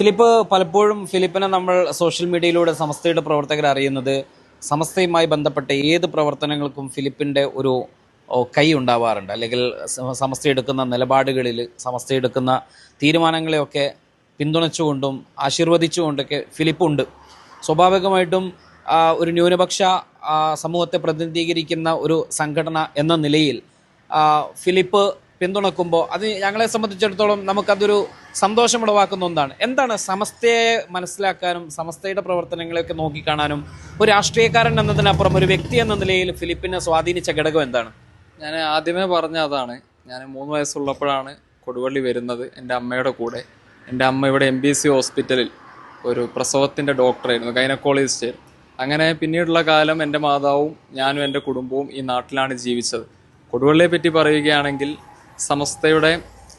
Philip പലപ്പോഴും ഫിലിപ്പിനെ നമ്മൾ social മീഡിയയിലൂടെ സമസ്തയുടെ പ്രവർത്തകർ അറിയുന്നത് സമസ്തയുമായി ബന്ധപ്പെട്ട ഏത് പ്രവർത്തനങ്ങൾക്കും ഫിലിപ്പിന്റെ ഒരു കൈ ഉണ്ടാവാറുണ്ട്. അല്ലെങ്കിൽ സമസ്ത എടുക്കുന്ന നിലപാടുകളിൽ സമസ്ത എടുക്കുന്ന തീരുമാനങ്ങളെയൊക്കെ പിന്തുണച്ചുകൊണ്ടും ആശീർവദിച്ചുകൊണ്ടൊക്കെ ഫിലിപ്പുണ്ട്. സ്വാഭാവികമായിട്ടും ഒരു ന്യൂനപക്ഷ സമൂഹത്തെ പ്രതിനിധീകരിക്കുന്ന ഒരു സംഘടന എന്ന നിലയിൽ ഫിലിപ്പ് പിന്തുണക്കുമ്പോൾ അത് ഞങ്ങളെ സംബന്ധിച്ചിടത്തോളം നമുക്കതൊരു സന്തോഷമുളവാക്കുന്ന ഒന്നാണ്. എന്താണ് സമസ്തയെ മനസ്സിലാക്കാനും സമസ്തയുടെ പ്രവർത്തനങ്ങളെയൊക്കെ നോക്കിക്കാണാനും ഒരു രാഷ്ട്രീയക്കാരൻ എന്നതിനപ്പുറം ഒരു വ്യക്തി എന്ന നിലയിൽ ഫിലിപ്പിനെ സ്വാധീനിച്ച ഘടകം എന്താണ്? ഞാൻ ആദ്യമേ പറഞ്ഞ അതാണ് ഞാൻ മൂന്ന് വയസ്സുള്ളപ്പോഴാണ് കൊടുവള്ളി വരുന്നത് എന്റെ അമ്മയുടെ കൂടെ. എന്റെ അമ്മ ഇവിടെ എം ബി സി ഹോസ്പിറ്റലിൽ ഒരു പ്രസവത്തിന്റെ ഡോക്ടറായിരുന്നു ഗൈനക്കോളജിസ്റ്റ് അങ്ങനെ പിന്നീടുള്ള കാലം എന്റെ മാതാവും ഞാനും എന്റെ കുടുംബവും ഈ നാട്ടിലാണ് ജീവിച്ചത്. കൊടുവള്ളിയെ പറ്റി പറയുകയാണെങ്കിൽ സമസ്തയുടെ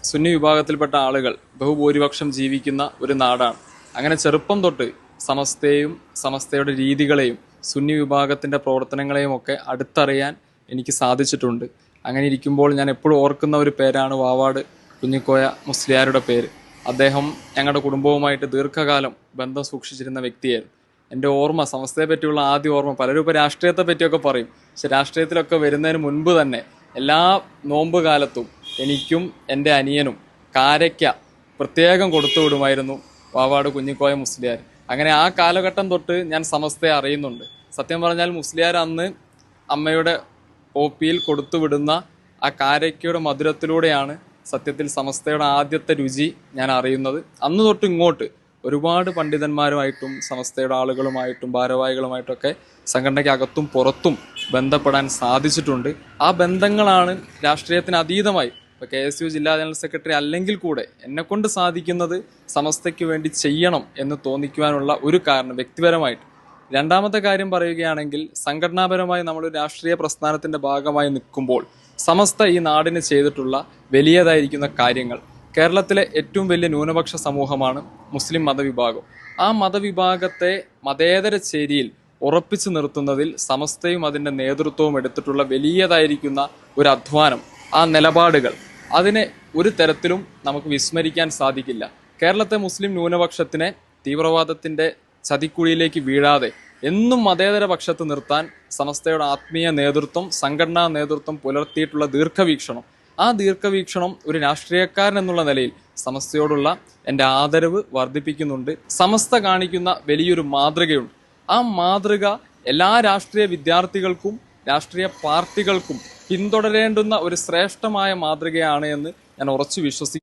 സുന്നി വിഭാഗത്തിൽപ്പെട്ട ആളുകൾ ബഹുഭൂരിപക്ഷം ജീവിക്കുന്ന ഒരു നാടാണ്. അങ്ങനെ ചെറുപ്പം തൊട്ട് സമസ്തയും സമസ്തയുടെ രീതികളെയും സുന്നി വിഭാഗത്തിന്റെ പ്രവർത്തനങ്ങളെയും ഒക്കെ അടുത്തറിയാൻ എനിക്ക് സാധിച്ചിട്ടുണ്ട്. അങ്ങനെ ഇരിക്കുമ്പോൾ ഞാൻ എപ്പോഴും ഓർക്കുന്ന ഒരു പേരാണ് വാവാട് കുഞ്ഞിക്കോയ മുസ്ലിയാരുടെ പേര്. അദ്ദേഹം ഞങ്ങളുടെ കുടുംബവുമായിട്ട് ദീർഘകാലം ബന്ധം സൂക്ഷിച്ചിരുന്ന വ്യക്തിയായിരുന്നു. എന്റെ ഓർമ്മ സമസ്തയെ പറ്റിയുള്ള ആദ്യ ഓർമ്മ പലരും ഇപ്പോൾ രാഷ്ട്രീയത്തെ പറ്റിയൊക്കെ പറയും. പക്ഷെ രാഷ്ട്രീയത്തിലൊക്കെ വരുന്നതിന് മുൻപ് തന്നെ എല്ലാ നോമ്പ് കാലത്തും എനിക്കും എന്റെ അനിയനും കാരയ്ക്ക പ്രത്യേകം കൊടുത്തു വിടുമായിരുന്നു വാവാട് കുഞ്ഞിക്കോയ മുസ്ലിയാർ. അങ്ങനെ ആ കാലഘട്ടം തൊട്ട് ഞാൻ സമസ്തയെ അറിയുന്നുണ്ട്. സത്യം പറഞ്ഞാൽ മുസ്ലിയാർ അന്ന് അമ്മയുടെ ഒ പിയിൽ കൊടുത്തു വിടുന്ന ആ കാരയ്ക്കയുടെ മധുരത്തിലൂടെയാണ് സത്യത്തിൽ സമസ്തയുടെ ആദ്യത്തെ രുചി ഞാൻ അറിയുന്നത്. അന്ന് തൊട്ട് ഇങ്ങോട്ട് ഒരുപാട് പണ്ഡിതന്മാരുമായിട്ടും സമസ്തയുടെ ആളുകളുമായിട്ടും ഭാരവാഹികളുമായിട്ടൊക്കെ സംഘടനയ്ക്കകത്തും പുറത്തും ബന്ധപ്പെടാൻ സാധിച്ചിട്ടുണ്ട്. ആ ബന്ധങ്ങളാണ് രാഷ്ട്രീയത്തിന് അതീതമായി ഇപ്പോൾ കെ എസ് യു ജില്ലാ ജനറൽ സെക്രട്ടറി അല്ലെങ്കിൽ കൂടെ എന്നെക്കൊണ്ട് സാധിക്കുന്നത് സമസ്തയ്ക്ക് വേണ്ടി ചെയ്യണം എന്ന് തോന്നിക്കുവാനുള്ള ഒരു കാരണം വ്യക്തിപരമായിട്ട്. രണ്ടാമത്തെ കാര്യം പറയുകയാണെങ്കിൽ സംഘടനാപരമായി നമ്മൾ രാഷ്ട്രീയ പ്രസ്ഥാനത്തിന്റെ ഭാഗമായി നിൽക്കുമ്പോൾ സമസ്ത ഈ നാടിന് ചെയ്തിട്ടുള്ള വലിയതായിരിക്കുന്ന കാര്യങ്ങൾ കേരളത്തിലെ ഏറ്റവും വലിയ ന്യൂനപക്ഷ സമൂഹമാണ് മുസ്ലിം മതവിഭാഗം. ആ മതവിഭാഗത്തെ മതേതര ചേരിയിൽ ഉറപ്പിച്ചു നിർത്തുന്നതിൽ സമസ്തയും അതിന്റെ നേതൃത്വവും എടുത്തിട്ടുള്ള വലിയതായിരിക്കുന്ന ഒരു അധ്വാനം ആ നിലപാടുകൾ അതിനെ ഒരു തരത്തിലും നമുക്ക് വിസ്മരിക്കാൻ സാധിക്കില്ല. കേരളത്തെ മുസ്ലിം ന്യൂനപക്ഷത്തിനെ തീവ്രവാദത്തിന്റെ ചതിക്കുഴിയിലേക്ക് വീഴാതെ എന്നും മതേതര പക്ഷത്ത് നിർത്താൻ സമസ്തയുടെ ആത്മീയ നേതൃത്വം സംഘടനാ നേതൃത്വം പുലർത്തിയിട്ടുള്ള ദീർഘവീക്ഷണം. ആ ദീർഘവീക്ഷണം ഒരു രാഷ്ട്രീയക്കാരൻ എന്നുള്ള നിലയിൽ സമസ്തയോടുള്ള എന്റെ ആദരവ് വർദ്ധിപ്പിക്കുന്നുണ്ട്. സമസ്ത കാണിക്കുന്ന വലിയൊരു മാതൃകയുണ്ട്. ആ മാതൃക എല്ലാ രാഷ്ട്രീയ വിദ്യാർത്ഥികൾക്കും രാഷ്ട്രീയ പാർട്ടികൾക്കും പിന്തുടരേണ്ടുന്ന ഒരു ശ്രേഷ്ഠമായ മാതൃകയാണ് എന്ന് ഞാൻ ഉറച്ചു വിശ്വസിക്കുന്നു.